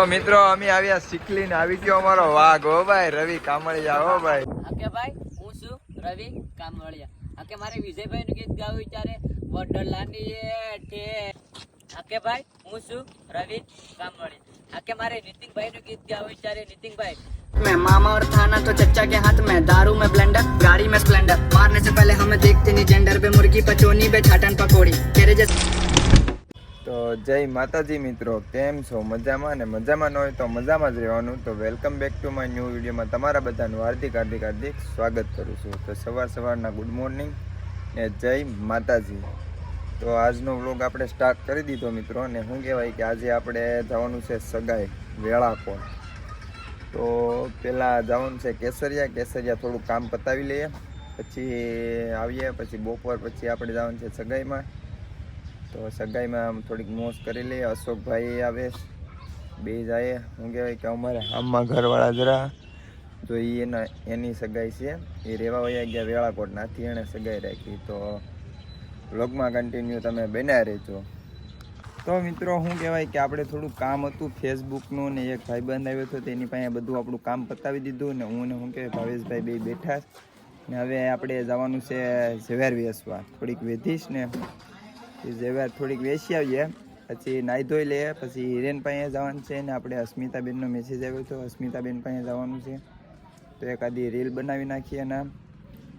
તો મિત્રો અમે આવ્યા શીખલી ને આવી ગયો અમારો વાઘ હો ભાઈ રવિ કામળિયા હો ભાઈ આકે ભાઈ હું છું રવિ કામવાળિયા આકે મારે વિજયભાઈ નું ગીત ગાવું વિચારે વડલાની એઠે આકે ભાઈ હું છું રવિ કામવાળિયા આકે મારે નીતિનભાઈ નું ગીત ગાવું વિચારે નીતિનભાઈ में मामा और थाना तो चच्चा के हाथ में दारू में ब्लेंडर गाड़ी में स्प्लेंडर मारने से पहले हमें देखते नहीं जेंडर पे मुर्गी पचोनी पे छाटन पकोड़ी तेरे जैसे તો જય માતાજી મિત્રો, કેમ છો? મજામાં? ને મજામાં ન હોય તો મજામાં જ રહેવાનું. તો welcome back to my new વિડીયોમાં તમારા બધાનું હાર્દિક હાર્દિક હાર્દિક સ્વાગત કરું છું. તો સવાર સવારના ગુડ મોર્નિંગ ને જય માતાજી. તો આજનો વ્લોગ આપણે સ્ટાર્ટ કરી દીધો મિત્રો, ને શું કહેવાય કે આજે આપણે જવાનું છે સગાઈ વેળાકોટ તો પહેલાં જવાનું છે કેસરિયા કેસરિયા થોડું કામ પતાવી લઈએ. પછી આવીએ, પછી બપોર પછી આપણે જવાનું છે સગાઈમાં. તો સગાઈમાં આમ થોડીક મોજ કરી લઈએ. અશોકભાઈ આવે. બે જાય શું કહેવાય કે અમારે આમમાં ઘરવાળા જરા. તો એ એના, એની સગાઈ છે. એ રહેવા વયા ગયા વેળાકોટનાથી એણે સગાઈ રાખી. તો વ્લોગમાં કન્ટિન્યુ તમે બન્યા રહેજો. તો મિત્રો, શું કહેવાય કે આપણે થોડું કામ હતું ફેસબુકનું ને એક ભાઈબંધ આવ્યો હતો તેની પાસે બધું આપણું કામ પતાવી દીધું ને હું ને શું કહેવાય ભાવેશભાઈ બે બેઠા. ને હવે આપણે જવાનું છે ઝવેર વેસવા. થોડીક વેધીશ ને ઝવેર થોડીક વેચી આવીએ. પછી નાહી ધોઈ લઈએ, પછી હિરેન પાસે જવાનું છે ને આપણે અસ્મિતાબેનનો મેસેજ આવ્યો હતો અસ્મિતાબેન પાસે જવાનું છે. તો એકાદી રીલ બનાવી નાખીએ ના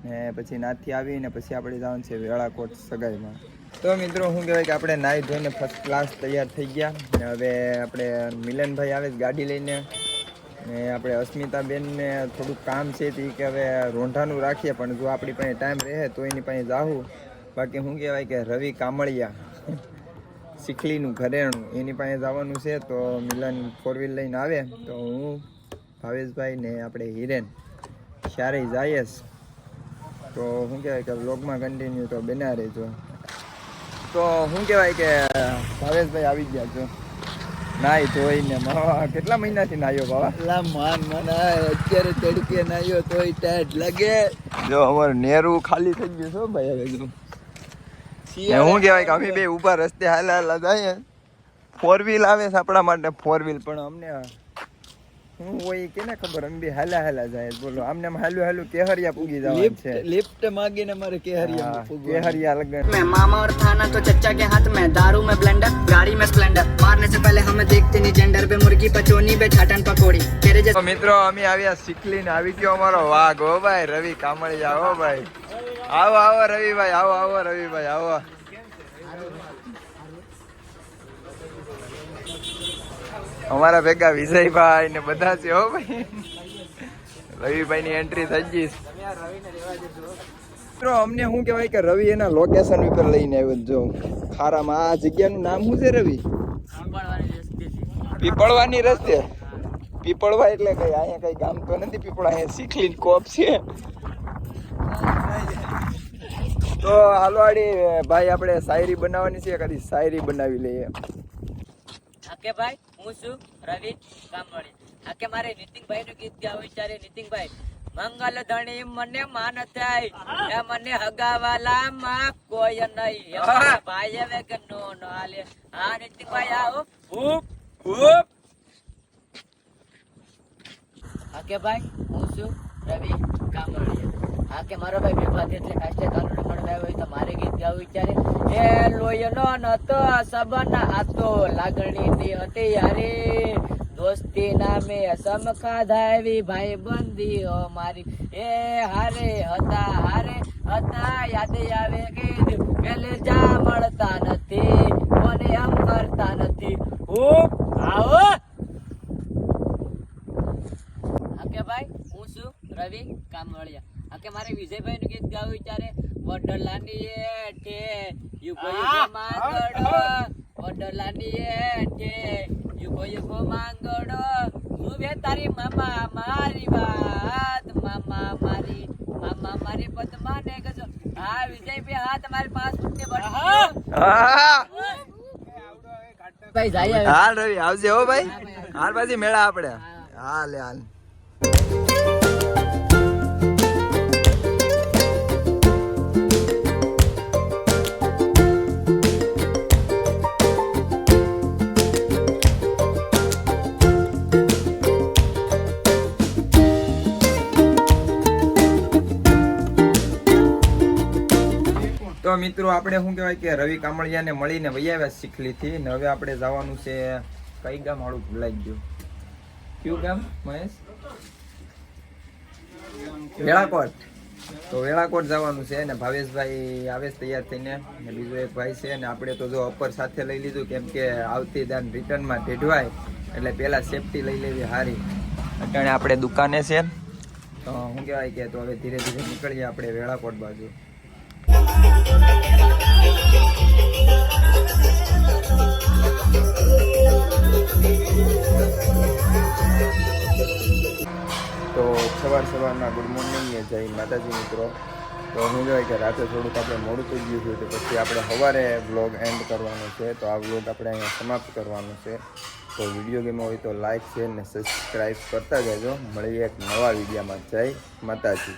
ને પછી નાથી આવીને પછી આપણે જવાનું છે વેળાકોટ સગાઈમાં. તો મિત્રો શું કહેવાય કે આપણે નાહી ધોઈને ફર્સ્ટ ક્લાસ તૈયાર થઈ ગયા. ને હવે આપણે મિલનભાઈ આવે ગાડી લઈને. ને આપણે અસ્મિતાબેનને થોડુંક કામ છે તે કે હવે રોંઢાનું રાખીએ, પણ જો આપણી પાસે ટાઈમ રહે તો એની પાસે જાવું બાકી શું કહેવાય કે રવિ કામળિયા શીખલીનું ઘરેણું એની પાસે જવાનું છે તો મિલન ફોર વ્હીલ લઈને આવે તો હું ભાવેશભાઈ ને આપણે હિરેન ક્યારેય જઈએ તો શું કહેવાય કે વ્લોગમાં કન્ટિન્યુ તો બના રહેજો. તો શું કહેવાય કે ભાવેશભાઈ આવી ગયા છો. નાઈ ધોઈને માવા કેટલા મહિનાથી નાયો બાવા? એટલા માન મને અત્યારે તડકે નાયો તોય ટાઈટ લાગે. જો અમારું નેરું ખાલી થઈ ગયું છો ભાઈ હવે હું કહેવાય કે અમે બે ઊભા રસ્તે હાલા હાલા જાય ફોર વ્હીલ આવે છે આપણા માટે ફોર વ્હીલ પણ અમને હું હોય કેને ખબર? અમે બે હાલા હાલા જાય બોલો આમને હાલું હાલું કેહરિયા પૂગી જવાનું છે. લિફ્ટ માંગીને મારે કેહરિયા કેહરિયા લગન. મેં મામા ઓર થાના તો ચચ્ચા કે હાથ મે दारू મે બ્લેન્ડર ગાડી મેં સ્પ્લેન્ડર મારને સે પહેલે હમે દેખતે ની જેન્ડર પે મુર્ગી પચોની બે છાટન પકોડી. તેરે મિત્રો અમે આવ્યા સિકલીન આવી ગયો અમારો વાઘ. હો ભાઈ રવિ કામળિયા હો ભાઈ. આવો આવો રવિભાઈ, આવો આવો રવિભાઈ, આવો. અમારા ભેગા વિજયભાઈ ને બધા છે, હો ભાઈ. રવિભાઈ ની એન્ટ્રી થઈ ગઈ. મિત્રો, અમને શું કહેવાય કે રવિ એના લોકેશન ઉપર લઈને આવ્યો જો. ખારામાં આ જગ્યાનું નામ શું છે રવિ? પીપળવાની રસ્તે. પીપળવા એટલે કઈ અહીંયા કઈ ગામ તો નથી પીપળા અહીંયા શીખલી કોપ છે. તો હાલવાડી ભાઈ આપણે શાયરી બનાવવાની છે કદી શાયરી બનાવી લઈએ. આકે ભાઈ હું છું રવિ કામવાળી. આકે મારે નીતિનભાઈ નું ગીત ગાવું વિચારે નીતિનભાઈ મંગલ ધણી મને માન થાય એ મને હગાવાલા માં કોઈ નહીં. ભાઈ હવે કે નો નો હાલે હા નીતિનભાઈ આવો. ખૂબ ખૂબ આકે ભાઈ હું છું રવિ કામવાળી કે મારો ભાઈ વિભાગ એટલે કાષ્ટે રમણ લાવ્યો હોય તો મારે ગીત ગાવું વિચારે. એ લોહીનો નતો સબન આતો લાગણી ની હતી યારે. દોસ્તી નામે સમખા ધાવી ભાઈ બંધી હો મારી. એ હારે હતા હારે હતા, યાદ આવે કે પેલે જા મળતા નથી, કોને આમ કરતા નથી. ઉપ આવો આકે ભાઈ હું છું રવિ મળ્યા. આકે મારે વિજયભાઈ નું ગીત ગાવું વિચારે? વડલાની એઠે યુગો યુગો માંગડો વડલાની એઠે યુગો યુગો માંગડો સુવે તારી મામા મારી વાત મામા મારી મામા મારી પદ્મા ને ગજો હા વિજયભાઈ હા તમારી પાંચ ને બની ભાઈ જાય હાલ રવિ આવજે હો ભાઈ. હાલ પછી મેળા આપણે હાલ હાલ. તો મિત્રો આપણે શું કહેવાય કે રવિ કામળિયાને મળીને વૈયાવ્યા શીખલીથી ને હવે આપણે જવાનું છે કઈ ગામ વાળું ભૂલાઈ ગયું? કયું ગામ, મહેશ? વેળાકોટ. તો વેળાકોટ જવાનું છે ને ભાવેશભાઈ આવે તૈયાર થઈને ને બીજો એક ભાઈ છે ને આપણે તો જો અપર સાથે લઈ લીધું કેમ કે આવતી દાન રિટર્નમાં ઢેઢવાય એટલે પહેલાં સેફટી લઈ લેવી સારી અટાણે આપણે દુકાને છે. તો શું કહેવાય કે તો હવે ધીરે ધીરે નીકળીએ આપણે વેળાકોટ બાજુ. તો સવાર સવારના ગુડ મોર્નિંગ જય માતાજી મિત્રો. તો હું કહેવાય કે રાતે થોડુંક આપણે મોડું થઈ ગયું છે તો પછી આપણે સવારે વ્લોગ એન્ડ કરવાનો છે. તો આ વ્લોગ આપણે અહીંયા સમાપ્ત કરવાનો છે. તો વીડિયો ગેમ હોય તો લાઇક શેર ને સબસ્ક્રાઈબ કરતા જજો. મળીએ એક નવા વિડીયામાં જય માતાજી.